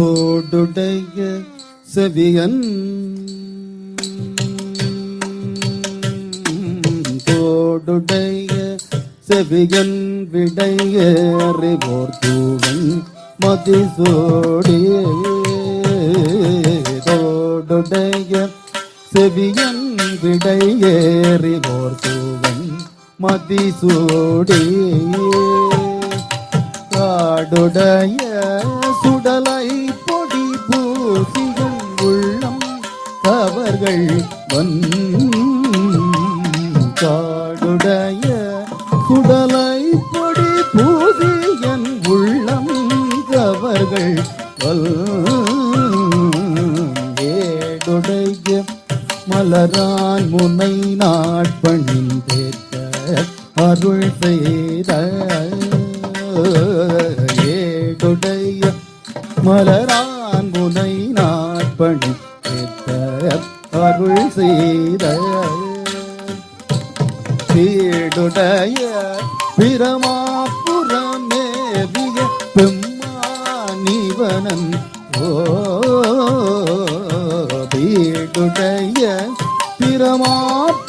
தோடுடைய செவியன். தோடுடைய செவியன் விடைய அறிவோர் தூவன் மதிசோடி தோடுடைய செவியன் விடையேறிவோர் தூவன் மதிசோடி காடுடைய சுடலை பொடி பூசியும் உள்ளம் அவர்கள் வன் காடுடைய சுடலை பொடி பூசியன் உள்ளம் அவர்கள் வல் ஏடுடைய மலரான் முனை நாட்பணிந்தேற்ற அருள் செய்த ஏடுடைய மலரான் முனை நாட்பணி அருள் செய்த வீடுடைய பிரமாபுரமேவிய பெம்மானிவனன். ஓ வீடுடைய பிரமாபுரமேவிய